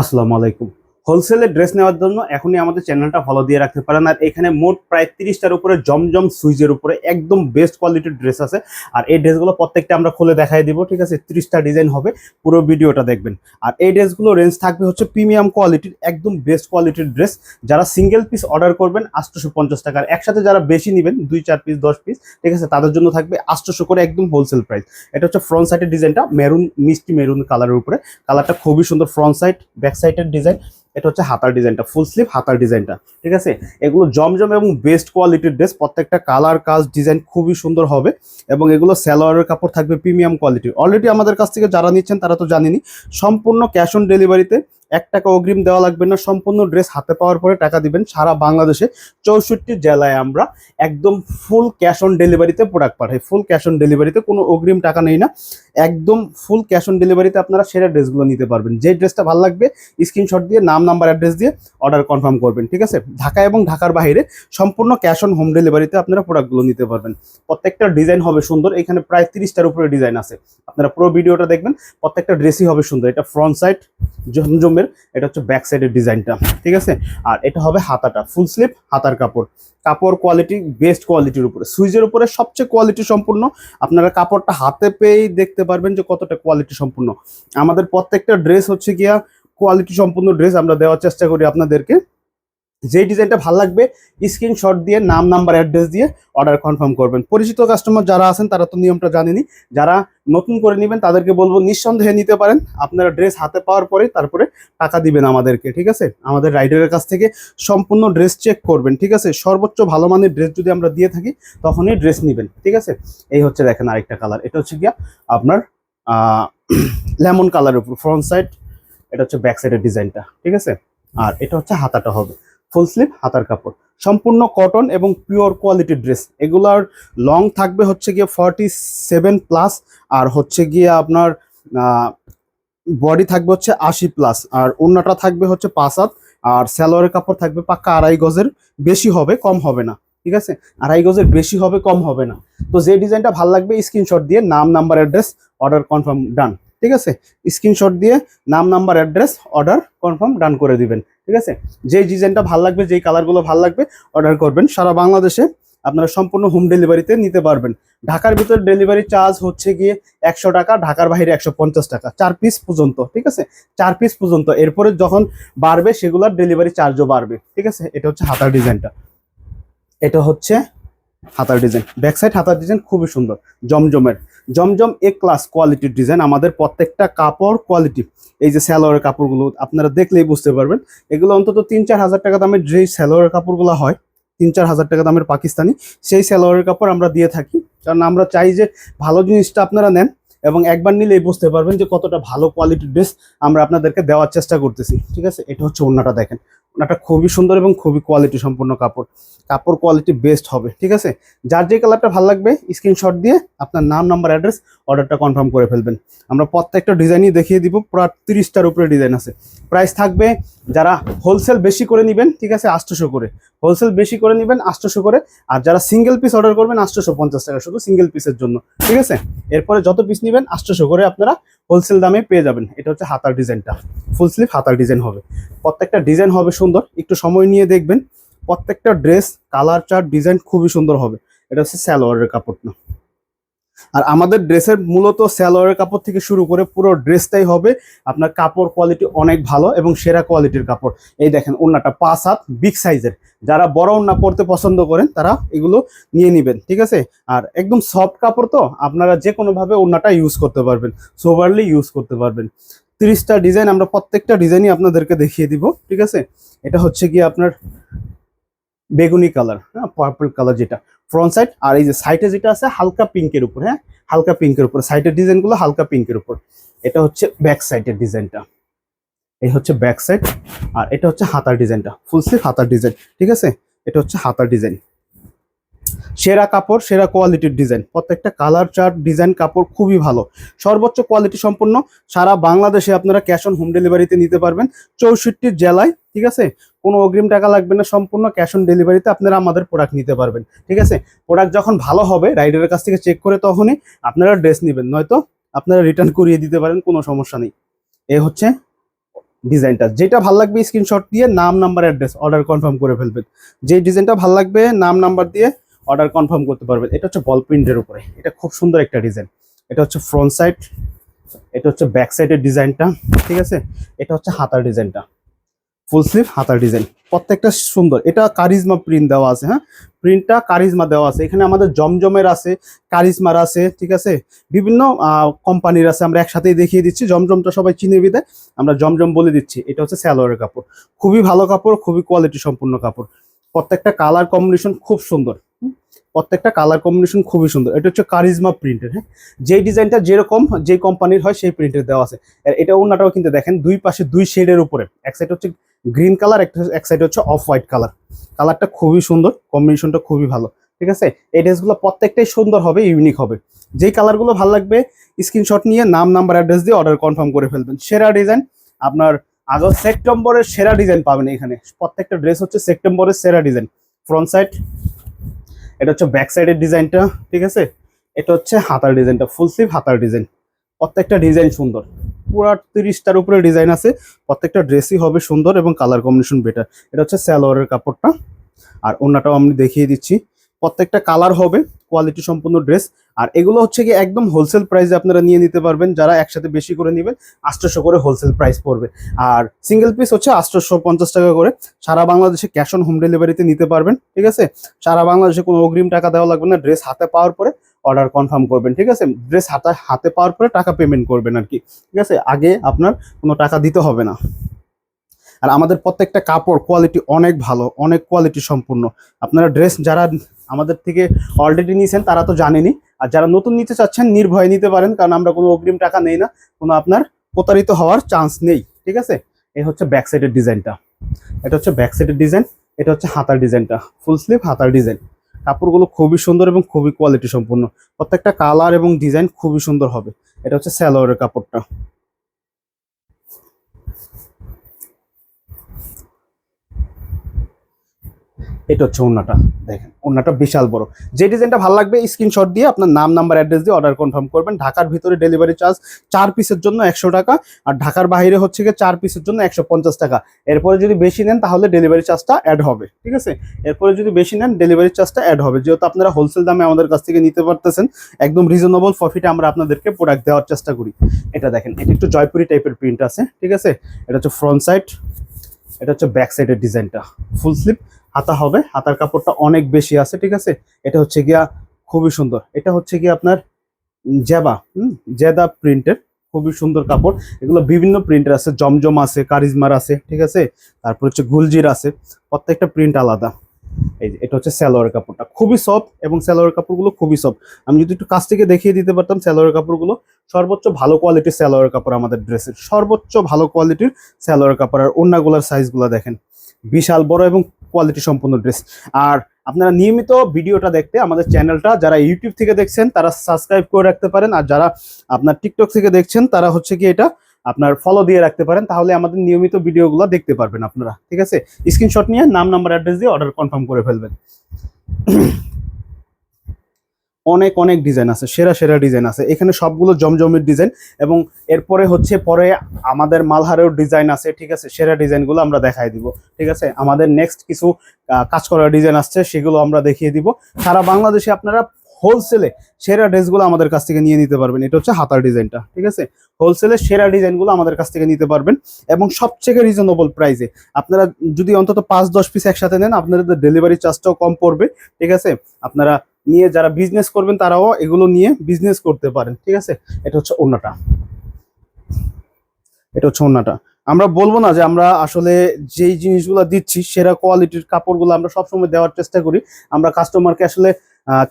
আসসালামু আলাইকুম। হোলসেলে ড্রেস নেওয়ার জন্য এখনই আমাদের চ্যানেলটা ফলো দিয়ে রাখতে পারেন। আর এখানে মোট প্রায় তিরিশটার উপরে জমজম সুইজের উপরে একদম বেস্ট কোয়ালিটির ড্রেস আছে। আর এই ড্রেসগুলো প্রত্যেকটা আমরা খুলে দেখাই দিব, ঠিক আছে? তিরিশটা ডিজাইন হবে, পুরো ভিডিওটা দেখবেন। আর এই ড্রেসগুলো রেঞ্জ থাকবে হচ্ছে প্রিমিয়াম কোয়ালিটির একদম বেস্ট কোয়ালিটির ড্রেস যারা সিঙ্গেল পিস অর্ডার করবেন, আটশোশো পঞ্চাশ টাকার একসাথে যারা বেশি নেবেন, দুই, চার পিস দশ পিস ঠিক আছে? তাদের জন্য থাকবে আটশোশো করে একদম হোলসেল প্রাইস এটা হচ্ছে ফ্রন্ট সাইডের ডিজাইনটা মেরুন মিষ্টি মেরুন কালারের উপরে। কালারটা খুবই সুন্দর ফ্রন্ট সাইড ব্যাক সাইডের ডিজাইন এটা হচ্ছে হাতার ডিজাইনটা ফুল স্লিভ হাতার ডিজাইনটা, ঠিক আছে? এগুলো জমজম এবং বেস্ট কোয়ালিটির ড্রেস প্রত্যেকটা কালার কাজ ডিজাইন খুবই সুন্দর হবে এবং এগুলো স্যালোয়ারের কাপড় থাকবে প্রিমিয়াম কোয়ালিটির অলরেডি আমাদের কাছ থেকে যারা নিচ্ছেন তারা তো জানেনি সম্পূর্ণ ক্যাশ অন ডেলিভারিতে এক টাকা অগ্রিম দেওয়া লাগবে না। সম্পূর্ণ ড্রেস হাতে পাওয়ার পরে টাকা দিবেন সারা বাংলাদেশে। চৌষট্টি জেলায় আমরা একদম ফুল ক্যাশ অন ডেলিভারিতে প্রোডাক্ট পাঠাই। ফুল ক্যাশ অন ডেলিভারিতে কোনো অগ্রিম টাকা নেই না। একদম ফুল ক্যাশ অন ডেলিভারিতে আপনারা সেরা ড্রেসগুলো নিতে পারবেন। যে ড্রেসটা ভালো লাগবে স্ক্রিনশট দিয়ে, নাম নাম্বার অ্যাড্রেস দিয়ে অর্ডার কনফার্ম করবেন, ঠিক আছে? ঢাকা এবং ঢাকার বাইরে সম্পূর্ণ ক্যাশ অন হোম ডেলিভারিতে আপনারা প্রোডাক্টগুলো নিতে পারবেন। প্রত্যেকটা ডিজাইন হবে সুন্দর। এখানে প্রায় তিরিশটার উপরে ডিজাইন আছে। আপনারা পুরো ভিডিওটা দেখবেন, প্রত্যেকটা ড্রেসই হবে সুন্দর। এটা ফ্রন্ট সাইড জমজমের এটা হচ্ছে ব্যাক সাইডের ডিজাইনটা, ঠিক আছে? আর এটা হবে হাতাটা ফুল স্লিপ হাতার কাপড়। কাপড় কোয়ালিটি বেস্ট কোয়ালিটির উপরে। সুইজের উপরে সবচেয়ে কোয়ালিটি সম্পূর্ণ। আপনারা কাপড়টা হাতে পেয়েই দেখতে পারবেন যে কতটা কোয়ালিটি সম্পূর্ণ। আমাদের প্রত্যেকটা ড্রেস হচ্ছে গিয়া কোয়ালিটি সম্পূর্ণ ড্রেস আমরা দেওয়ার চেষ্টা করি আপনাদেরকে। যেই ডিজাইনটা ভালো লাগবে স্ক্রিনশট দিয়ে, নাম নাম্বার অ্যাড্রেস দিয়ে অর্ডার কনফার্ম করবেন। পরিচিত কাস্টমার যারা আছেন, তারা তো নিয়মটা জানেনি। যারা নতুন করে নেবেন, তাদেরকে বলব নিঃসন্দেহে নিতে পারেন। আপনারা ড্রেস হাতে পাওয়ার পরে তারপরে টাকা দিবেন আমাদেরকে, ঠিক আছে? আমাদের রাইডারের কাছ থেকে সম্পূর্ণ ড্রেস চেক করবেন, ঠিক আছে? সর্বোচ্চ ভালো মানের ড্রেস যদি আমরা দিয়ে থাকি, তখনই ড্রেস নেবেন, ঠিক আছে? এই হচ্ছে দেখেন আরেকটা কালার এটা হচ্ছে গিয়া আপনার লেমন কালারের উপর ফ্রন্ট সাইড এটা হচ্ছে ব্যাক সাইডের ডিজাইনটা ঠিক আছে? আর এটা হচ্ছে হাতাটা হবে ফুল স্লিভ হাতার কাপড়। সম্পূর্ণ কটন এবং পিওর কোয়ালিটির ড্রেস এগুলার লং থাকবে হচ্ছে গিয়ে ফর্টি সেভেন প্লাস আর হচ্ছে গিয়ে আপনার বডি থাকবে হচ্ছে আশি প্লাস আর অন্যটা থাকবে হচ্ছে পাঁচ হাত আর স্যালোয়ারের কাপড় থাকবে পাক্কা আড়াই গজের বেশি হবে, কম হবে না, ঠিক আছে? আড়াই গজের বেশি হবে, কম হবে না। তো যে ডিজাইনটা ভালো লাগবে স্ক্রিনশট দিয়ে নাম number address order confirm done ঠিক আছে? স্ক্রিনশট দিয়ে নাম number address order confirm done করে দিবেন, ঠিক আছে? যেই ডিজাইনটা ভালো লাগবে, যেই কালারগুলো ভালো লাগবে অর্ডার করবেন। সারা বাংলাদেশে আপনারা সম্পূর্ণ হোম ডেলিভারিতে নিতে পারবেন। ঢাকার ভিতরে ডেলিভারি চার্জ হচ্ছে গিয়ে একশো টাকা, ঢাকার বাইরে একশো পঞ্চাশ টাকা, চার পিস পর্যন্ত, ঠিক আছে? চার পিস পর্যন্ত। এরপরে যখন বাড়বে, সেগুলোর ডেলিভারি চার্জও বাড়বে, ঠিক আছে? এটা হচ্ছে হাতার ডিজাইনটা এটা হচ্ছে হাতার ডিজাইন ব্যাক সাইড হাতার ডিজাইন খুবই সুন্দর, জমজমের। জমজম এ ক্লাস কোয়ালিটির ডিজাইন আমাদের প্রত্যেকটা কাপড় কোয়ালিটি এই যে স্যালোয়ারের কাপড়গুলো, আপনারা দেখলেই বুঝতে পারবেন। এগুলো অন্তত তিন চার হাজার টাকা দামের যে স্যালোয়ারের কাপড়গুলো হয় তিন চার হাজার টাকা দামের পাকিস্তানি, সেই স্যালোয়ারের কাপড় আমরা দিয়ে থাকি। কারণ আমরা চাই যে ভালো জিনিসটা আপনারা নেন এবং একবার নিলেই বুঝতে পারবেন যে কতটা ভালো কোয়ালিটির ড্রেস আমরা আপনাদেরকে দেওয়ার চেষ্টা করতেছি। ঠিক আছে? এটা হচ্ছে ওড়নাটা দেখেন। ওনাটা খুবই সুন্দর এবং খুবই কোয়ালিটি সম্পন্ন কাপড়। কাপড় কোয়ালিটি বেস্ট হবে, ঠিক আছে? যার যে কালারটা ভালো লাগবে স্ক্রিনশট দিয়ে আপনার নাম নাম্বার অ্যাড্রেস অর্ডারটা কনফার্ম করে ফেলবেন। আমরা প্রত্যেকটা ডিজাইনই দেখিয়ে দিব প্রায় তিরিশটার উপরে ডিজাইন আছে। প্রাইস থাকবে যারা হোলসেল বেশি করে নেবেন, ঠিক আছে, আটশোশো করে। হোলসেল বেশি করে নেবেন আটশোশো করে। আর যারা সিঙ্গেল পিস অর্ডার করবেন, আটশোশো পঞ্চাশ টাকা শুধু সিঙ্গেল পিসের জন্য। ঠিক আছে? এরপরে যত পিস নেবেন, আটশোশো করে আপনারা হোলসেল দামে পেয়ে যাবেন। এটা হচ্ছে হাতার ডিজাইনটা। ফুল স্লিভ হাতার ডিজাইন হবে। প্রত্যেকটা ডিজাইন হবে সুন্দর। একটু সময় নিয়ে দেখবেন। প্রত্যেকটা ড্রেস কালার চার্ট ডিজাইন খুবই সুন্দর হবে। এটা হচ্ছে স্যালোয়ারের কাপড়টা। আর আমাদের ড্রেসের মূলত স্যালোয়ারের কাপড় থেকে শুরু করে পুরো ড্রেসটাই হবে আপনার কাপড় কোয়ালিটি অনেক ভালো এবং সেরা কোয়ালিটির কাপড়। এই দেখেন ওন্নাটা পাঁচ হাত বিগ সাইজের যারা বড় ওন্না পরতে পছন্দ করেন, তারা এগুলো নিয়ে নেবেন, ঠিক আছে? আর একদম সফট কাপড় তো, আপনারা যে কোনোভাবে ওন্নাটা ইউজ করতে পারবেন সোভারলি ইউজ করতে পারবেন। তিরিশটা ডিজাইন আমরা প্রত্যেকটা ডিজাইনই আপনাদেরকে দেখিয়ে দিব, ঠিক আছে? এটা হচ্ছে গিয়ে আপনার বেগুনি কালার হ্যাঁ পার্পল কালার যেটা। ফ্রন্ট সাইড আর এই যে সাইডে যেটা আছে, হালকা পিঙ্কের উপর হ্যাঁ? হালকা পিঙ্কের উপর। সাইডের ডিজাইনগুলো হালকা পিঙ্কের উপর। এটা হচ্ছে ব্যাক সাইডের ডিজাইনটা এই হচ্ছে ব্যাক সাইড আর এটা হচ্ছে হাতার ডিজাইনটা ফুল স্লিভ হাতার ডিজাইন ঠিক আছে? এটা হচ্ছে হাতার ডিজাইন সেরা কাপড়, সেরা কোয়ালিটির ডিজাইন প্রত্যেকটা কালার চার্ট ডিজাইন কাপড় খুবই ভালো। সর্বোচ্চ কোয়ালিটি সম্পন্ন। সারা বাংলাদেশে আপনারা ক্যাশ অন হোম ডেলিভারিতে নিতে পারবেন। চৌষট্টি জেলায়, ঠিক আছে? কোনো অগ্রিম টাকা লাগবে না, সম্পূর্ণ ক্যাশ অন ডেলিভারিতে আপনারা আমাদের প্রোডাক্ট নিতে পারবেন। ঠিক আছে? প্রোডাক্ট যখন ভালো হবে রাইডারের কাছ থেকে চেক করে তখনই আপনারা ড্রেস নেবেন। নয়তো আপনারা রিটার্ন করিয়ে দিতে পারেন, কোনো সমস্যা নেই। এ হচ্ছে ডিজাইনটা যেটা ভালো লাগবে স্ক্রিনশট দিয়ে নাম নাম্বার অ্যাড্রেস অর্ডার কনফার্ম করে ফেলবেন। যে ডিজাইনটা ভালো লাগবে, নাম নাম্বার দিয়ে অর্ডার কনফার্ম করতে পারবেন। এটা হচ্ছে বল প্রিন্টের উপরে। এটা খুব সুন্দর একটা ডিজাইন। এটা হচ্ছে ফ্রন্ট সাইড এটা হচ্ছে ব্যাক সাইডের ডিজাইনটা, ঠিক আছে? এটা হচ্ছে হাতার ডিজাইনটা। ফুল স্লিভ হাতার ডিজাইন। প্রত্যেকটা সুন্দর। এটা কারিজমা প্রিন্ট দেওয়া আছে হ্যাঁ? প্রিন্টটা কারিজমা দেওয়া আছে। এখানে আমাদের জমজমের আছে, কারিজমার আছে, ঠিক আছে? বিভিন্ন কোম্পানির আছে। আমরা একসাথেই দেখিয়ে দিচ্ছি। জমজমটা সবাই চিনে বিদে। আমরা জমজম বলে দিচ্ছি। এটা হচ্ছে স্যালোয়ারের কাপড়। খুবই ভালো কাপড়, খুবই কোয়ালিটি সম্পূর্ণ কাপড়। প্রত্যেকটা কালার কম্বিনেশন খুব সুন্দর? প্রত্যেকটা কালার কম্বিনেশন খুবই সুন্দর। এটা হচ্ছে কারিজমা প্রিন্টের হ্যাঁ? যেই ডিজাইনটা যেরকম যে কোম্পানির হয়, সেই প্রিন্টের দেওয়া আছে। আর এটা অন্যটাও কিন্তু দেখেন, দুই পাশে দুই শেডের উপরে। এক সাইড হচ্ছে গ্রিন কালার একটা এক সাইড হচ্ছে অফ হোয়াইট কালার কালারটা খুবই সুন্দর কম্বিনেশনটা খুবই ভালো। ঠিক আছে? এই ড্রেসগুলো প্রত্যেকটাই সুন্দর হবে ইউনিক হবে। যেই কালারগুলো ভালো লাগবে স্ক্রিনশট নিয়ে নাম নাম্বার অ্যাড্রেস দিয়ে অর্ডার কনফার্ম করে ফেলবেন। সেরা ডিজাইন আপনার আগস্ট, সেপ্টেম্বরের সেরা ডিজাইন পাবেন এখানে। প্রত্যেকটা ড্রেস হচ্ছে সেপ্টেম্বরের সেরা ডিজাইন ফ্রন্ট সাইড এটা হচ্ছে ব্যাক সাইডের ডিজাইনটা, ঠিক আছে? এটা হচ্ছে হাতার ডিজাইনটা ফুল স্লিভ হাতার ডিজাইন। প্রত্যেকটা ডিজাইন সুন্দর। পুরো তিরিশটার উপরে ডিজাইন আছে, প্রত্যেকটা ড্রেসই হবে সুন্দর এবং কালার কম্বিনেশন বেটার এটা হচ্ছে স্যালোয়ারের কাপড়টা। আর অন্যটাও আমি দেখিয়ে দিচ্ছি। প্রত্যেকটা কালার হবে কোয়ালিটি সম্পূর্ণ ড্রেস আর এগুলো হচ্ছে কি একদম হোলসেল প্রাইসে আপনারা নিয়ে নিতে পারবেন, যারা একসাথে বেশি করে নেবেন, আটশোশো করে হোলসেল প্রাইস পড়বে। আর সিঙ্গেল পিস হচ্ছে আটশোশো পঞ্চাশ টাকা করে। সারা বাংলাদেশে ক্যাশ অন হোম ডেলিভারিতে নিতে পারবেন, ঠিক আছে? সারা বাংলাদেশে কোনো অগ্রিম টাকা দেওয়া লাগবে না ড্রেস হাতে পাওয়ার পরে অর্ডার কনফার্ম করবেন, ঠিক আছে? ড্রেস হাতে হাতে পাওয়ার পরে টাকা পেমেন্ট করবেন আর কি, ঠিক আছে? আগে আপনার কোনো টাকা দিতে হবে না। আর আমাদের প্রত্যেকটা কাপড় কোয়ালিটি অনেক ভালো, অনেক কোয়ালিটি সম্পূর্ণ। আপনারা ড্রেস যারা আমাদের থেকে অলরেডি নিয়েছেন, তারা তো জানেনি আর যারা নতুন নিতে চাচ্ছেন, নির্ভয়ে নিতে পারেন, কারণ আমরা কোনো অগ্রিম টাকা নেই না, কোনো আপনার প্রতারিত হওয়ার চান্স নেই, ঠিক আছে? এই হচ্ছে ব্যাক সাইডের ডিজাইনটা। এটা হচ্ছে ব্যাক সাইডের ডিজাইন, এটা হচ্ছে হাতার ডিজাইনটা ফুল স্লিভ হাতার ডিজাইন। কাপড়গুলো খুবই সুন্দর এবং খুবই কোয়ালিটি সম্পূর্ণ। প্রত্যেকটা কালার এবং ডিজাইন খুবই সুন্দর হবে। এটা হচ্ছে স্যালোয়ারের কাপড়টা। এটা হচ্ছে ওন্নাটা দেখেন। ওন্নাটা বিশাল বড়। যে ডিজাইনটা ভালো লাগবে স্ক্রিনশট দিয়ে আপনার নাম নাম্বার অ্যাড্রেস দিয়ে অর্ডার কনফার্ম করবেন। ঢাকার ভিতরে ডেলিভারি চার্জ চার পিসের জন্য একশো টাকা আর ঢাকার বাইরে হচ্ছে গিয়ে চার পিসের জন্য একশো পঞ্চাশ টাকা। এরপরে যদি বেশি নেন, তাহলে ডেলিভারি চার্জটা অ্যাড হবে, ঠিক আছে? এরপরে যদি বেশি নেন ডেলিভারি চার্জটা অ্যাড হবে। যেহেতু আপনারা হোলসেল দামে আমাদের কাছ থেকে নিতে পারতেছেন, একদম রিজনেবল প্রফিটে আমরা আপনাদেরকে প্রোডাক্ট দেওয়ার চেষ্টা করি। এটা দেখেন, এটা একটু জয়পুরি টাইপের প্রিন্ট আছে, ঠিক আছে? এটা হচ্ছে ফ্রন্ট সাইড এটা হচ্ছে ব্যাক সাইডের ডিজাইনটা ফুল স্লিপ হাতা হবে, হাতার কাপড়টা অনেক বেশি আছে, ঠিক আছে? এটা হচ্ছে গিয়া খুবই সুন্দর। এটা হচ্ছে গিয়া আপনার জেবা, হুম? জেদা প্রিন্টের খুবই সুন্দর কাপড়। এগুলো বিভিন্ন প্রিন্টের আছে, জমজম আছে, কারিজমার আছে, ঠিক আছে? তারপর হচ্ছে গুলজির আছে, প্রত্যেকটা প্রিন্ট আলাদা। এই যে, এটা হচ্ছে স্যালোয়ার কাপড়টা। খুবই সফট এবং স্যালোয়ার কাপড়গুলো খুবই সফট। আমি যদি একটু কাছ থেকে দেখিয়ে দিতে পারতাম স্যালোয়ার কাপড়গুলো, সর্বোচ্চ ভালো কোয়ালিটির স্যালোয়ার কাপড় আমাদের ড্রেসের। সর্বোচ্চ ভালো কোয়ালিটির স্যালোয়ার কাপড়। আর অন্যগুলোর সাইজগুলো দেখেন। বিশাল বড় এবং কোয়ালিটি সম্পূর্ণ ড্রেস আর আপনারা নিয়মিত ভিডিওটা দেখতে আমাদের চ্যানেলটা যারা ইউটিউব থেকে দেখছেন, তারা সাবস্ক্রাইব করে রাখতে পারেন। আর যারা আপনার টিকটক থেকে দেখছেন, তারা হচ্ছে কি এটা আপনার ফলো দিয়ে রাখতে পারেন। তাহলে আমাদের নিয়মিত ভিডিওগুলো দেখতে পারবেন আপনারা। ঠিক আছে? স্ক্রিনশট নিয়ে নাম নাম্বার অ্যাড্রেস দিয়ে অর্ডার কনফার্ম করে ফেলবেন। অনেক অনেক ডিজাইন আছে, সেরা সেরা ডিজাইন আছে। এখানে সবগুলো জমজমের ডিজাইন এবং এরপরে হচ্ছে পরে আমাদের মালহারেও ডিজাইন আছে, ঠিক আছে? সেরা ডিজাইনগুলো আমরা দেখাই দিব, ঠিক আছে? আমাদের নেক্সট কিছু কাজ করার ডিজাইন আসছে, সেগুলো আমরা দেখিয়ে দিব। সারা বাংলাদেশে আপনারা হোলসেলে সেরা ড্রেসগুলো আমাদের কাছ থেকে নিয়ে নিতে পারবেন। এটা হচ্ছে হাতার ডিজাইনটা ঠিক আছে? হোলসেলে সেরা ডিজাইনগুলো আমাদের কাছ থেকে নিতে পারবেন এবং সবচেয়ে রিজনেবল প্রাইসে আপনারা যদি অন্তত পাঁচ, দশ পিস একসাথে নেন, আপনাদের ডেলিভারি চার্জটাও কম পড়বে, ঠিক আছে? আপনারা নিয়ে যারা বিজনেস করবেন, তারাও এগুলো নিয়ে বিজনেস করতে পারেন, ঠিক আছে? এটা হচ্ছে অন্যটা এটা হচ্ছে অন্যটা আমরা বলব না যে আমরা আসলে যেই জিনিসগুলো দিচ্ছি, সেরা কোয়ালিটির কাপড়গুলো আমরা সবসময় দেওয়ার চেষ্টা করি। আমরা কাস্টমারকে আসলে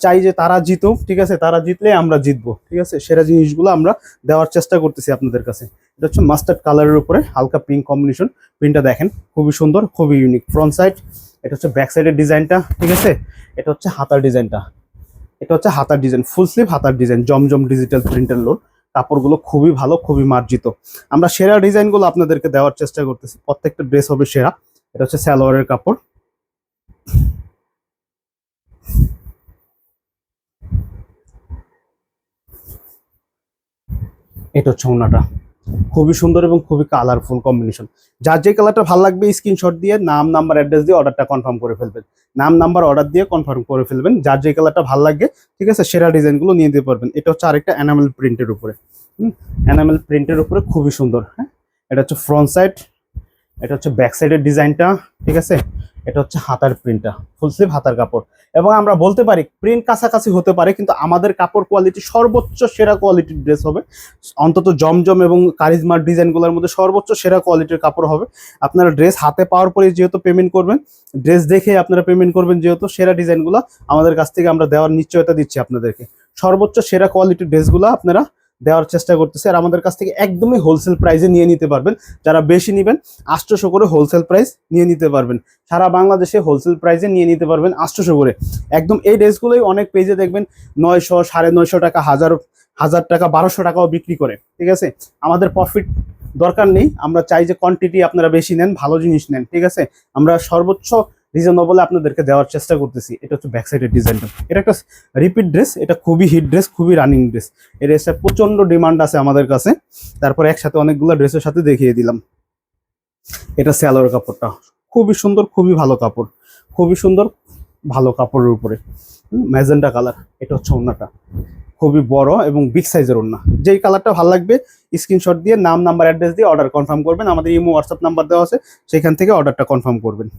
চাই যে তারা জিতুক, ঠিক আছে? তারা জিতলে আমরা জিতবো, ঠিক আছে? সেরা জিনিসগুলো আমরা দেওয়ার চেষ্টা করতেছি আপনাদের কাছে। এটা হচ্ছে মাস্টার্ড কালারের উপরে হালকা পিঙ্ক কম্বিনেশন প্রিন্টটা দেখেন। খুবই সুন্দর, খুবই ইউনিক ফ্রন্ট সাইড এটা হচ্ছে ব্যাক সাইডের ডিজাইনটা ঠিক আছে? এটা হচ্ছে হাতার ডিজাইনটা এটা হচ্ছে হাতার ডিজাইন ফুল স্লিভ হাতার ডিজাইন, জমজম ডিজিটাল প্রিন্টের লোড কাপড়গুলো খুবই ভালো, খুবই মার্জিত। আমরা সেরা ডিজাইনগুলো আপনাদেরকে দেওয়ার চেষ্টা করতেছি, প্রত্যেকটা ড্রেস হবে সেরা। এটা হচ্ছে সালোয়ারের কাপড়। এটা হচ্ছে ওনাটা। খুবই সুন্দর এবং খুবই কালারফুল কম্বিনেশন যার যে কালারটা ভালো লাগবে স্ক্রিনশট দিয়ে নাম নাম্বার অ্যাড্রেস দিয়ে অর্ডারটা কনফার্ম করে ফেলবেন। নাম নাম্বার অর্ডার দিয়ে কনফার্ম করে ফেলবেন। যার যে কালারটা ভালো লাগবে, ঠিক আছে, সেরা ডিজাইনগুলো নিয়ে দিতে পারবেন। এটা হচ্ছে আরেকটা অ্যানামেল প্রিন্টের উপরে। হুম? অ্যানামেল প্রিন্টের উপরে খুবই সুন্দর হ্যাঁ? এটা হচ্ছে ফ্রন্ট সাইড এটা হচ্ছে ব্যাক সাইডের ডিজাইনটা ঠিক আছে? এটা হচ্ছে হাতার প্রিন্টটা ফুল স্লিভ হাতার কাপড়। এবং আমরা বলতে পারি প্রিন্ট কাছাকাছি হতে পারে, কিন্তু আমাদের কাপড় কোয়ালিটি সর্বোচ্চ সেরা কোয়ালিটির ড্রেস হবে। অন্তত জমজম এবং কারিজমার ডিজাইনগুলোর মধ্যে সর্বোচ্চ সেরা কোয়ালিটির কাপড় হবে। আপনারা ড্রেস হাতে পাওয়ার পরে যেহেতু পেমেন্ট করবেন ড্রেস দেখে আপনারা পেমেন্ট করবেন যেহেতু সেরা ডিজাইনগুলো আমাদের কাছ থেকে আমরা দেওয়ার নিশ্চয়তা দিচ্ছি আপনাদেরকে। সর্বোচ্চ সেরা কোয়ালিটির ড্রেসগুলো আপনারা দেওয়ার চেষ্টা করতেছে। আর আমাদের কাছ থেকে একদমই হোলসেল প্রাইসে নিয়ে নিতে পারবেন। যারা বেশি নেবেন, আটশোশো করে হোলসেল প্রাইস নিয়ে নিতে পারবেন। সারা বাংলাদেশে হোলসেল প্রাইসে নিয়ে নিতে পারবেন আটশোশো করে। একদম এই ড্রেসগুলোই অনেক পেজে দেখবেন, নয়শো, সাড়ে নয়শো টাকা, হাজার হাজার টাকা, বারোশো টাকাও বিক্রি করে। ঠিক আছে? আমাদের প্রফিট দরকার নেই। আমরা চাই যে কোয়ান্টিটি আপনারা বেশি নেন, ভালো জিনিস নেন। ঠিক আছে? আমরা সর্বোচ্চ রিজনেবলে আপনাদেরকে দেওয়ার চেষ্টা করতেছি। এটা হচ্ছে ব্যাক সাইডের ডিজাইনটা এটা একটা রিপিট ড্রেস এটা খুবই হিট ড্রেস খুবই রানিং ড্রেস এই ড্রেসটা প্রচণ্ড ডিমান্ড আছে আমাদের কাছে। তারপর একসাথে অনেকগুলো ড্রেসের সাথে দেখিয়ে দিলাম। এটা স্যালোয়ার কাপড়টা। খুবই সুন্দর, খুবই ভালো কাপড়। খুবই সুন্দর, ভালো কাপড়ের উপরে। Magenta colour. এটা হচ্ছে ওনাটা খুবই বড় এবং বিগ সাইজের ওড়না। যেই কালারটা ভালো লাগবে স্ক্রিনশট দিয়ে নাম নাম্বার অ্যাড্রেস দিয়ে অর্ডার কনফার্ম করবেন। আমাদের ইমো হোয়াটসঅ্যাপ নাম্বার দেওয়া আছে। সেখান থেকে অর্ডারটা কনফার্ম করবেন।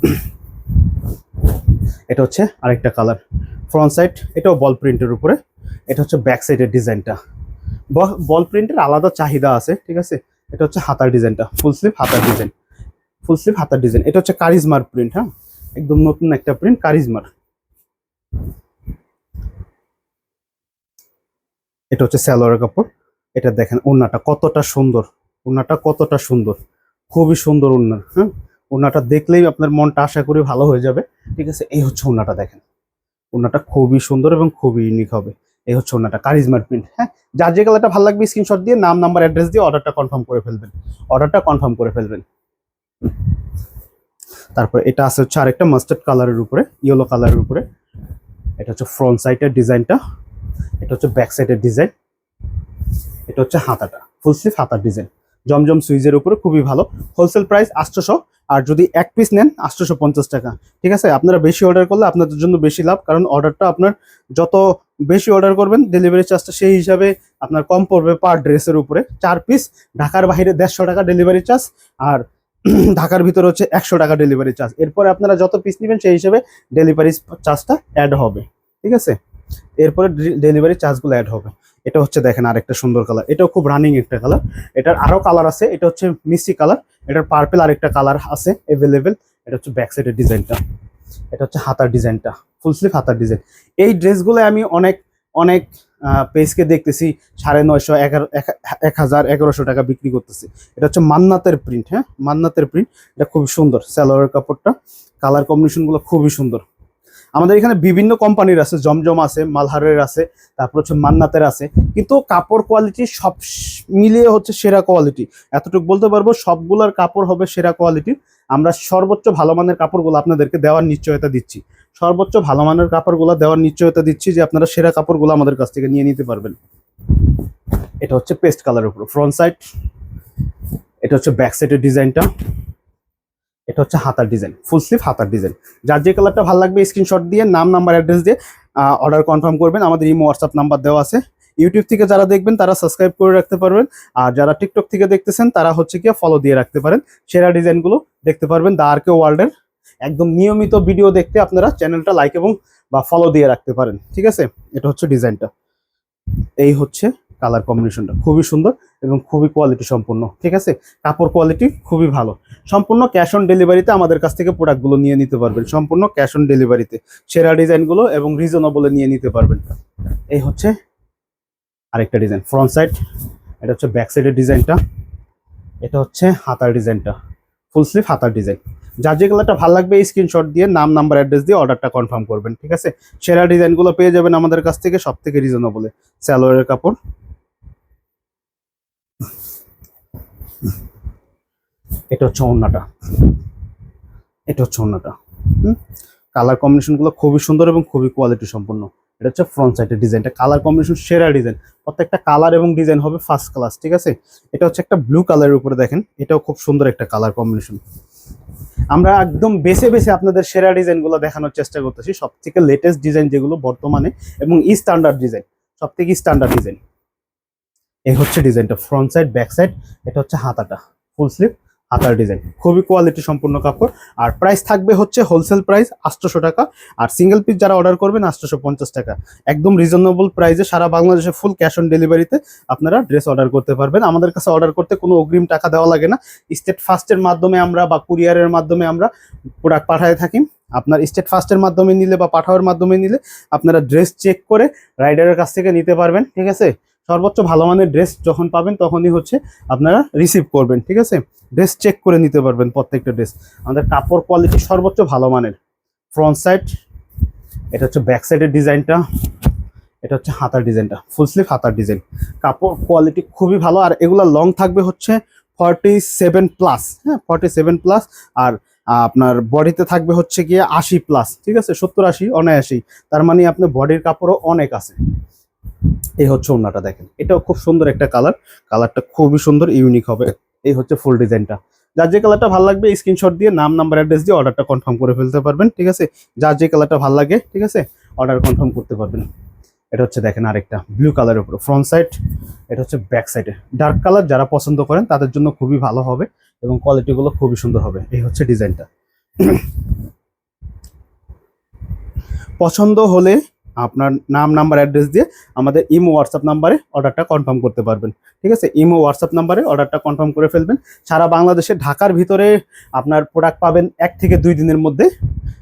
এটা হচ্ছে আরেকটা কালার ফ্রন্ট সাইড এটাও বল প্রিন্টের উপরে। এটা হচ্ছে ব্যাক সাইডের ডিজাইনটা বল প্রিন্টের আলাদা চাহিদা আছে, ঠিক আছে? এটা হচ্ছে হাতার ডিজাইনটা ফুল স্লিভ হাতার ডিজাইন ফুল স্লিভ হাতার ডিজাইন এটা হচ্ছে কারিজমার প্রিন্ট হ্যাঁ? একদম নতুন একটা প্রিন্ট কারিজমার এটা হচ্ছে স্যালোয়ার কাপড়। এটা দেখেন, ওড়নাটা কতটা সুন্দর। ওড়নাটা কতটা সুন্দর। খুবই সুন্দর ওড়না হ্যাঁ? ওড়নাটা দেখলেই আপনার মনটা আশা করি ভালো হয়ে যাবে। ঠিক আছে? এই হচ্ছে ওড়নাটা দেখেন। ওড়নাটা খুবই সুন্দর এবং খুবই ইউনিক হবে। এই হচ্ছে ওড়নাটা কারিজমার প্রিন্ট হ্যাঁ যার যে কালারটা ভালো লাগবে স্ক্রিনশট দিয়ে নাম নাম্বার অ্যাড্রেস দিয়ে অর্ডারটা কনফার্ম করে ফেলবেন। অর্ডারটা কনফার্ম করে ফেলবেন। তারপর এটা আছে হচ্ছে আরেকটা মাস্টার্ড কালারের উপরে ইয়েলো কালারের উপরে। এটা হচ্ছে ফ্রন্ট সাইডের ডিজাইনটা। এটা হচ্ছে ব্যাক সাইডের ডিজাইন। এটা হচ্ছে হাতাটা ফুল স্লিভ হাতার ডিজাইন। জমজম সুইজের উপরে, খুবই ভালো। হোলসেল প্রাইস আটশোশো, আর যদি এক পিস নেন, আটশোশো পঞ্চাশ টাকা। ঠিক আছে? আপনারা বেশি অর্ডার করলে আপনাদের জন্য বেশি লাভ, কারণ অর্ডারটা আপনার যত বেশি অর্ডার করবেন ডেলিভারি চার্জটা সেই হিসাবে আপনার কম পড়বে পার ড্রেসের উপরে। চার পিস ঢাকার বাইরে দেড়শো টাকা ডেলিভারি চার্জ আর ঢাকার ভিতরে হচ্ছে একশো টাকা ডেলিভারি চার্জ এরপরে আপনারা যত পিস নেবেন, সেই হিসাবে ডেলিভারি চার্জটা অ্যাড হবে। ঠিক আছে? এরপরে ডেলিভারি চার্জগুলো অ্যাড হবে। এটা হচ্ছে দেখেন আরেকটা সুন্দর কালার এটাও খুব রানিং একটা কালার এটার আরও কালার আছে। এটা হচ্ছে মিষ্টি কালার এটার পার্পেল আরেকটা কালার আছে এভেলেবেল এটা হচ্ছে ব্যাক সাইডের ডিজাইনটা এটা হচ্ছে হাতার ডিজাইনটা ফুল স্লিভ হাতার ডিজাইন এই ড্রেসগুলো আমি অনেক অনেক পেজকে দেখতেছি। সাড়ে নয়শো, এগারো, এক- হাজার, এগারোশো টাকা বিক্রি করতেছি। এটা হচ্ছে মান্নাতের প্রিন্ট হ্যাঁ? মান্নাতের প্রিন্ট এটা খুব সুন্দর। স্যালোয়ারের কাপড়টা। কালার কম্বিনেশনগুলো খুবই সুন্দর। আমাদের এখানে বিভিন্ন কোম্পানির আছে, জমজম আছে, মালহারের আছে, তারপর হচ্ছে মান্নাতের আছে। কিন্তু কাপড় কোয়ালিটি সব মিলিয়ে হচ্ছে সেরা কোয়ালিটি এতটুকু বলতে পারব, সবগুলোর কাপড় হবে সেরা কোয়ালিটির আমরা সর্বোচ্চ ভালো মানের কাপড়গুলো আপনাদেরকে দেওয়ার নিশ্চয়তা দিচ্ছি। সর্বোচ্চ ভালো মানের কাপড়গুলো দেওয়ার নিশ্চয়তা দিচ্ছি যে আপনারা সেরা কাপড়গুলো আমাদের কাছ থেকে নিয়ে নিতে পারবেন। এটা হচ্ছে পেস্ট কালার উপর ফ্রন্ট সাইড এটা হচ্ছে ব্যাক সাইডের ডিজাইনটা এটা হচ্ছে হাতার ডিজাইন ফুল স্লিভ হাতার ডিজাইন। যার যে কালারটা ভালো লাগবে স্ক্রিনশট দিয়ে, নাম নাম্বার অ্যাড্রেস দিয়ে অর্ডার কনফার্ম করবেন। আমাদের ইমো হোয়াটসঅ্যাপ নাম্বার দেওয়া আছে। ইউটিউব থেকে যারা দেখবেন, তারা সাবস্ক্রাইব করে রাখতে পারবেন। আর যারা টিকটক থেকে দেখতেছেন, তারা হচ্ছে কি ফলো দিয়ে রাখতে পারেন। সেরা ডিজাইনগুলো দেখতে পারবেন দা আরকে ওয়ার্ল্ডের একদম নিয়মিত ভিডিও দেখতে আপনারা চ্যানেলটা লাইক এবং বা ফলো দিয়ে রাখতে পারেন। ঠিক আছে? এটা হচ্ছে ডিজাইনটা। এই হচ্ছে কালার কম্বিনেশনটা খুবই সুন্দর এবং খুবই কোয়ালিটি সম্পূর্ণ, ঠিক আছে? কাপড় কোয়ালিটি খুবই ভালো। সম্পূর্ণ ক্যাশ অন ডেলিভারিতে আমাদের কাছ থেকে প্রোডাক্টগুলো নিয়ে নিতে পারবেন। সম্পূর্ণ ক্যাশ অন ডেলিভারিতে সেরা ডিজাইনগুলো এবং রিজনেবলে নিয়ে নিতে পারবেন। এই হচ্ছে আরেকটা ডিজাইন ফ্রন্ট সাইড এটা হচ্ছে ব্যাক সাইডের ডিজাইনটা এটা হচ্ছে হাতার ডিজাইনটা ফুল স্লিভ হাতার ডিজাইন যার যে কালারটা ভালো লাগবে, এই স্ক্রিনশট দিয়ে নাম নাম্বার অ্যাড্রেস দিয়ে অর্ডারটা কনফার্ম করবেন, ঠিক আছে? সেরা ডিজাইনগুলো পেয়ে যাবেন আমাদের কাছ থেকে সব থেকে রিজনেবলে স্যালোয়ারের কাপড় এটা হচ্ছে ওড়নাটা। এটা হচ্ছে ওড়নাটা। হুম? কালার কম্বিনেশনগুলো খুবই সুন্দর এবং খুবই কোয়ালিটি সম্পন্ন। এটা হচ্ছে ফ্রন্ট সাইডের ডিজাইনটা কালার কম্বিনেশন সেরা ডিজাইন প্রত্যেকটা কালার এবং ডিজাইন হবে ফার্স্ট ক্লাস ঠিক আছে? এটা হচ্ছে একটা ব্লু কালারের উপরে দেখেন। এটাও খুব সুন্দর একটা কালার কম্বিনেশন আমরা একদম বেছে বেছে আপনাদের সেরা ডিজাইনগুলো দেখানোর চেষ্টা করতেছি। সব থেকে লেটেস্ট ডিজাইন যেগুলো বর্তমানে এবং স্ট্যান্ডার্ড ডিজাইন সব থেকে স্ট্যান্ডার্ড ডিজাইন এই হচ্ছে ডিজাইনটা ফ্রন্ট সাইড ব্যাক সাইড এটা হচ্ছে হাতাটা ফুল স্লিভ হাতার ডিজাইন খুবই কোয়ালিটি সম্পূর্ণ কাপড়। আর প্রাইস থাকবে হচ্ছে হোলসেল প্রাইস আটশোশো টাকা। আর সিঙ্গেল পিস যারা অর্ডার করবেন, আটশোশো পঞ্চাশ টাকা। একদম রিজনেবল প্রাইসে সারা বাংলাদেশে ফুল ক্যাশ অন ডেলিভারিতে আপনারা ড্রেস অর্ডার করতে পারবেন। আমাদের কাছে অর্ডার করতে কোনো অগ্রিম টাকা দেওয়া লাগে না। স্টেট ফার্স্টের মাধ্যমে আমরা বা কুরিয়ারের মাধ্যমে আমরা প্রোডাক্ট পাঠায় থাকি। আপনার স্টেট ফার্স্টের মাধ্যমে নিলে বা পাঠাওয়ার মাধ্যমে নিলে আপনারা ড্রেস চেক করে রাইডারের কাছ থেকে নিতে পারবেন। ঠিক আছে? সর্বোচ্চ ভালো মানের ড্রেস যখন পাবেন, তখনই হচ্ছে আপনারা রিসিভ করবেন, ঠিক আছে? ড্রেস চেক করে নিতে পারবেন প্রত্যেকটা ড্রেস আমাদের কাপড় কোয়ালিটি সর্বোচ্চ ভালো মানের। ফ্রন্ট সাইড এটা হচ্ছে ব্যাক সাইডের ডিজাইনটা, এটা হচ্ছে হাতার ডিজাইনটা ফুল স্লিভ হাতার ডিজাইন। কাপড় কোয়ালিটি খুবই ভালো, আর এগুলো লং থাকবে হচ্ছে ফর্টি সেভেন প্লাস হ্যাঁ? ফর্টি সেভেন প্লাস আর আপনার বডিতে থাকবে হচ্ছে গিয়ে আশি প্লাস ঠিক আছে? সত্তর আশি অনায়াশি তার মানে আপনার বডির কাপড়ও অনেক আছে। এই হচ্ছে ওন্নাটা দেখেন। এটাও খুব সুন্দর একটা কালার। কালারটা খুবই সুন্দর, ইউনিক হবে। এই হচ্ছে ফুল ডিজাইনটা। যার যে কালারটা ভালো লাগবে, স্ক্রিনশট দিয়ে নাম, নাম্বার, অ্যাড্রেস দিয়ে অর্ডারটা কনফার্ম করে ফেলতে পারবেন, ঠিক আছে? যার যে কালারটা ভালো লাগে, ঠিক আছে? অর্ডার কনফার্ম করতে পারবেন। এটা হচ্ছে দেখেন আরেকটা ব্লু কালারের উপর, ফ্রন্ট সাইড। এটা হচ্ছে ব্যাক সাইডে ডার্ক কালার যারা পছন্দ করেন, তাদের জন্য খুবই ভালো হবে এবং কোয়ালিটিগুলো খুবই সুন্দর হবে। এই হচ্ছে ডিজাইনটা। পছন্দ হলে আপনার নাম, নাম্বার, অ্যাড্রেস দিয়ে আমাদের ইমো হোয়াটসঅ্যাপ নাম্বারে অর্ডারটা কনফার্ম করতে পারবেন। ঠিক আছে? ইমো হোয়াটসঅ্যাপ নাম্বারে অর্ডারটা কনফার্ম করে ফেলবেন। সারা বাংলাদেশে ঢাকার ভিতরে আপনার প্রোডাক্ট পাবেন এক থেকে দুই দিনের মধ্যে।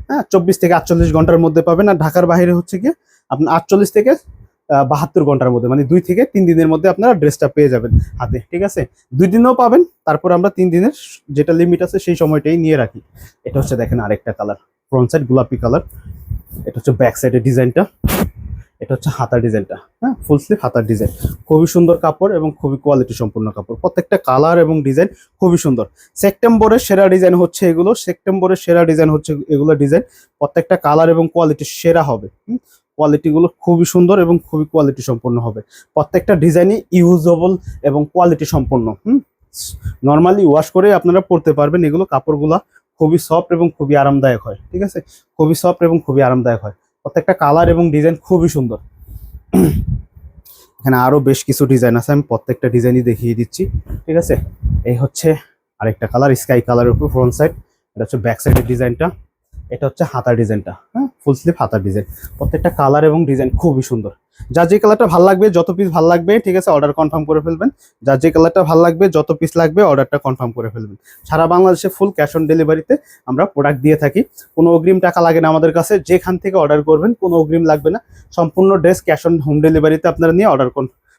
হ্যাঁ চব্বিশ থেকে আটচল্লিশ ঘণ্টার মধ্যে পাবেন। আর ঢাকার বাইরে হচ্ছে গিয়ে আপনার আটচল্লিশ থেকে বাহাত্তর ঘণ্টার মধ্যে মানে দুই থেকে তিন দিনের মধ্যে আপনারা ড্রেসটা পেয়ে যাবেন হাতে। ঠিক আছে? দুই দিনেও পাবেন। তারপর আমরা তিন দিনের যেটা লিমিট আছে সেই সময়টাই নিয়ে রাখি। এটা হচ্ছে দেখেন আরেকটা কালার ফ্রন্ট সাইড গোলাপি কালার এটা হচ্ছে ব্যাক সাইডের ডিজাইনটা। এটা হচ্ছে হাতার ডিজাইনটা। হ্যাঁ ফুল স্লিভ হাতার ডিজাইন। খুবই সুন্দর কাপড় এবং খুবই কোয়ালিটি সম্পূর্ণ কাপড়। প্রত্যেকটা কালার এবং ডিজাইন খুবই সুন্দর। সেপ্টেম্বরের সেরা ডিজাইন হচ্ছে এগুলো। সেপ্টেম্বরের সেরা ডিজাইন হচ্ছে এগুলো ডিজাইন প্রত্যেকটা কালার এবং কোয়ালিটি সেরা হবে। কোয়ালিটিগুলো খুবই সুন্দর এবং খুবই কোয়ালিটি সম্পন্ন হবে। প্রত্যেকটা ডিজাইনই ইউজেবল এবং কোয়ালিটি সম্পন্ন। হুম নর্মালি ওয়াশ করে আপনারা পরতে পারবেন এগুলো কাপড়গুলা খুবই সফট এবং খুবই আরামদায়ক হয়, ঠিক আছে? খুবই সফট এবং খুবই আরামদায়ক হয়। প্রত্যেকটা কালার এবং ডিজাইন খুবই সুন্দর। এখানে আরও বেশ কিছু ডিজাইন আছে, আমি প্রত্যেকটা ডিজাইনই দেখিয়ে দিচ্ছি, ঠিক আছে? এই হচ্ছে আরেকটা কালার স্কাই কালারের উপর ফ্রন্ট সাইড এটা হচ্ছে ব্যাক সাইডের ডিজাইনটা এটা হচ্ছে হাতার ডিজাইনটা হ্যাঁ? ফুল স্লিভ হাতার ডিজাইন। প্রত্যেকটা কালার এবং ডিজাইন খুবই সুন্দর। যার যে কালারটা ভালো লাগবে, যত পিস ভালো লাগবে, ঠিক আছে অর্ডার কনফার্ম করে ফেলবেন। যার যে কালারটা ভালো লাগবে, যত পিস লাগবে অর্ডারটা কনফার্ম করে ফেলবেন। সারা বাংলাদেশে ফুল ক্যাশ অন ডেলিভারিতে আমরা প্রোডাক্ট দিয়ে থাকি। কোনো অগ্রিম টাকা লাগে না আমাদের কাছে। যেখান থেকে অর্ডার করবেন, কোনো অগ্রিম লাগবে না। সম্পূর্ণ ড্রেস ক্যাশ অন হোম ডেলিভারিতে আপনারা নিয়ে অর্ডার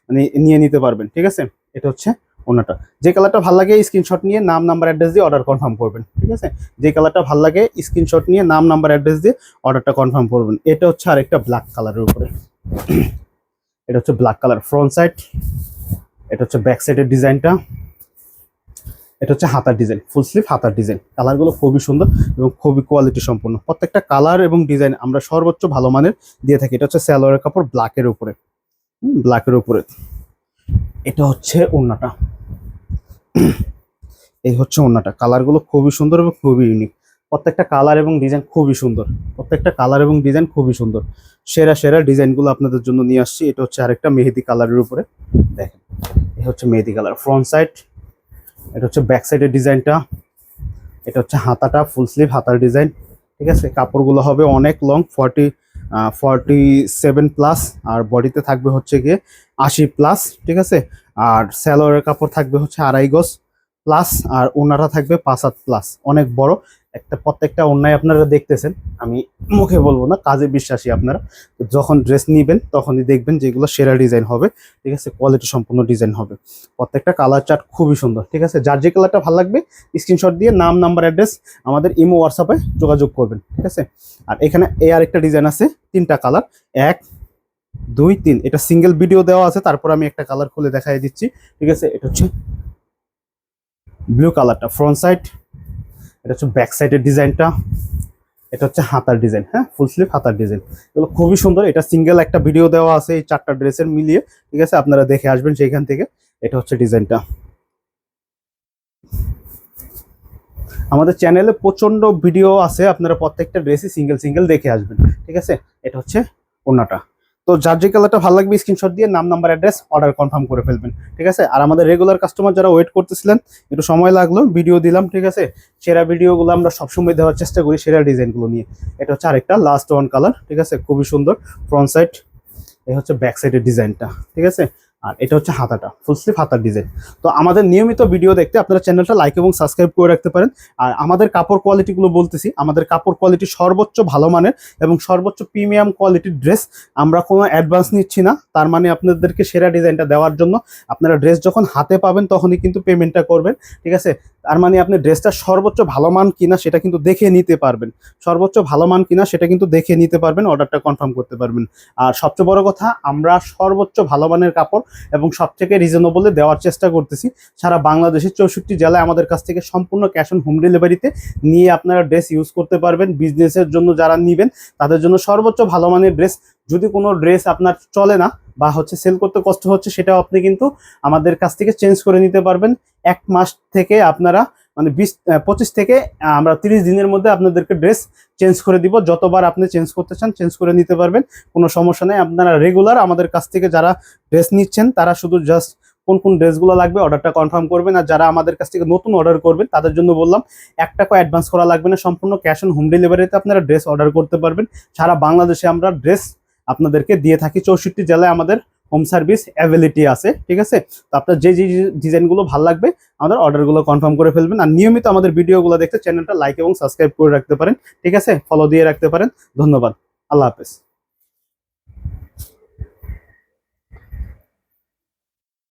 মানে নিয়ে নিতে পারবেন, ঠিক আছে? এটা হচ্ছে ওনাটা যে কালারটা ভালো লাগে স্ক্রিনশট নিয়ে নাম নাম্বার অ্যাড্রেস দিয়ে অর্ডার কনফার্ম করবেন, ঠিক আছে? যে কালারটা ভালো লাগে স্ক্রিনশট নিয়ে নাম নাম্বার অ্যাড্রেস দিয়ে অর্ডারটা কনফার্ম করবেন। এটা হচ্ছে আরেকটা ব্ল্যাক কালারের উপরে। এটা হচ্ছে ব্ল্যাক কালার ফ্রন্ট সাইড এটা হচ্ছে ব্যাক সাইডের ডিজাইনটা এটা হচ্ছে হাতার ডিজাইন ফুল স্লিভ হাতার ডিজাইন কালারগুলো খুবই সুন্দর এবং খুবই কোয়ালিটি সম্পূর্ণ প্রত্যেকটা কালার এবং ডিজাইন আমরা সর্বোচ্চ ভালো মানের দিয়ে থাকি। এটা হচ্ছে স্যালোয়ারের কাপড় ব্ল্যাকের উপরে। ব্ল্যাকের উপরে। এটা হচ্ছে ওড়নাটা এই হচ্ছে ওড়নাটা কালারগুলো খুবই সুন্দর এবং খুবই ইউনিক প্রত্যেকটা কালার এবং ডিজাইন খুবই সুন্দর। প্রত্যেকটা কালার এবং ডিজাইন খুবই সুন্দর। সেরা সেরা ডিজাইনগুলো আপনাদের জন্য নিয়ে আসছি। এটা হচ্ছে আরেকটা মেহেদি কালারের উপরে। দেখেন এই হচ্ছে মেহেদি কালার। ফ্রন্ট সাইড এটা হচ্ছে ব্যাক সাইডের ডিজাইনটা। এটা হচ্ছে হাতাটা ফুল স্লিভ হাতার ডিজাইন। ঠিক আছে? কাপড়গুলো হবে অনেক long forty forty seven plus আর বডিতে থাকবে হচ্ছে গিয়ে আশি প্লাস ঠিক আছে? আর স্যালোয়ারের কাপড় থাকবে হচ্ছে আড়াই গজ প্লাস আর ওনারা থাকবে পাঁচ হাত প্লাস অনেক বড়। একটা প্রত্যেকটা অন্যায় আপনারা দেখতেছেন, আমি মুখে বলব না, কাজে বিশ্বাসী আপনারা। যখন ড্রেস নিবেন, তখনই দেখবেন যেগুলো সেরা ডিজাইন হবে, ঠিক আছে? কোয়ালিটি সম্পূর্ণ ডিজাইন হবে। প্রত্যেকটা কালার চার্ট খুবই সুন্দর, ঠিক আছে? যার যে কালারটা ভালো লাগবে স্ক্রিনশট দিয়ে নাম নাম্বার অ্যাড্রেস আমাদের ইমো হোয়াটসঅ্যাপে যোগাযোগ করবেন, ঠিক আছে? আর এখানে এ আর একটা ডিজাইন আছে, তিনটা কালার এক, দুই, তিন। এটা সিঙ্গেল ভিডিও দেওয়া আছে, তারপর আমি একটা কালার খুলে দেখাই দিচ্ছি, ঠিক আছে? এটা হচ্ছে ব্লু কালারটা ফ্রন্ট সাইড এটা হচ্ছে ব্যাক সাইডের ডিজাইনটা এটা হচ্ছে হাতার ডিজাইন হ্যাঁ? ফুল স্লিভ হাতার ডিজাইন এগুলো খুবই সুন্দর। এটা সিঙ্গেল একটা ভিডিও দেওয়া আছে এই চারটা ড্রেসের মিলিয়ে, ঠিক আছে? আপনারা দেখে আসবেন সেইখান থেকে। এটা হচ্ছে ডিজাইনটা আমাদের চ্যানেলে প্রচণ্ড ভিডিও আছে। আপনারা প্রত্যেকটা ড্রেসই সিঙ্গেল সিঙ্গেল দেখে আসবেন। ঠিক আছে? এটা হচ্ছে ওনাটা তো যার যে কালারটা ভালো লাগবে স্ক্রিনশট দিয়ে নাম নাম্বার অ্যাড্রেস অর্ডার কনফার্ম করে ফেলবেন, ঠিক আছে? আর আমাদের রেগুলার কাস্টমার যারা ওয়েট করতেছিলেন, একটু সময় লাগল ভিডিও দিলাম, ঠিক আছে? সেরা ভিডিওগুলো আমরা সবসময় দেওয়ার চেষ্টা করি, সেরা ডিজাইনগুলো নিয়ে। এটা হচ্ছে আরেকটা লাস্ট ওয়ান কালার ঠিক আছে? খুবই সুন্দর ফ্রন্ট সাইড এই হচ্ছে ব্যাক সাইডের ডিজাইনটা ঠিক আছে? আর এটা হচ্ছে হাতাটা ফুল স্লিভ হাতার ডিজাইন তো আমাদের নিয়মিত ভিডিও দেখতে আপনারা চ্যানেলটা লাইক এবং সাবস্ক্রাইব করে রাখতে পারেন। আর আমাদের কাপড় কোয়ালিটিগুলো বলতেছি, আমাদের কাপড় কোয়ালিটি সর্বোচ্চ ভালো মানের এবং সর্বোচ্চ প্রিমিয়াম কোয়ালিটির ড্রেস আমরা কোনো অ্যাডভান্স নিচ্ছি না। তার মানে আপনাদেরকে সেরা ডিজাইনটা দেওয়ার জন্য আপনারা ড্রেস যখন হাতে পাবেন তখনই কিন্তু পেমেন্টটা করবেন, ঠিক আছে? তার মানে আপনি ড্রেসটা সর্বোচ্চ ভালো মান কিনা সেটা কিন্তু দেখে নিতে পারবেন। সর্বোচ্চ ভালো মান কিনা সেটা কিন্তু দেখে নিতে পারবেন, অর্ডারটা কনফার্ম করতে পারবেন। আর সবচেয়ে বড় কথা, আমরা সর্বোচ্চ ভালো মানের কাপড় এবং সবথেকে রিজনেবলে দেওয়ার চেষ্টা করতেছি। সারা বাংলাদেশের চৌষট্টি জেলায় আমাদের কাছ থেকে সম্পূর্ণ ক্যাশ অন হোম ডেলিভারিতে নিয়ে আপনারা ড্রেস ইউজ করতে পারবেন। বিজনেসের জন্য যারা নেবেন, তাদের জন্য সর্বোচ্চ ভালো মানের ড্রেস যদি কোনো ড্রেস আপনার চলে না বা হচ্ছে সেল করতে কষ্ট হচ্ছে, সেটাও আপনি কিন্তু আমাদের কাছ থেকে চেঞ্জ করে নিতে পারবেন। এক মাস থেকে আপনারা মানে বিশ পঁচিশ থেকে আমরা তিরিশ দিনের মধ্যে আপনাদেরকে ড্রেস চেঞ্জ করে দিব। যতবার আপনি চেঞ্জ করতে চান, চেঞ্জ করে নিতে পারবেন। কোনো সমস্যা নেই। আপনারা রেগুলার আমাদের কাছ থেকে যারা ড্রেস নিচ্ছেন, তারা শুধু জাস্ট কোন কোন ড্রেসগুলো লাগবে অর্ডারটা কনফার্ম করবেন। আর যারা আমাদের কাছ থেকে নতুন অর্ডার করবেন, তাদের জন্য বললাম, এক টাকা অ্যাডভান্স করা লাগবে না। সম্পূর্ণ ক্যাশ অন হোম ডেলিভারিতে আপনারা ড্রেস অর্ডার করতে পারবেন। সারা বাংলাদেশে আমরা ড্রেস আপনাদেরকে দিয়ে থাকি। চৌষট্টি জেলায় আমাদের হোম সার্ভিস অ্যাভেলিটি আছে, ঠিক আছে? তো আপনার যে যে ডিজাইনগুলো ভালো লাগবে, আমাদের অর্ডারগুলো কনফার্ম করে ফেলবেন। আর নিয়মিত আমাদের ভিডিওগুলো দেখতে চ্যানেলটা লাইক এবং সাবস্ক্রাইব করে রাখতে পারেন, ঠিক আছে? ফলো দিয়ে রাখতে পারেন। ধন্যবাদ। আল্লাহ হাফেজ।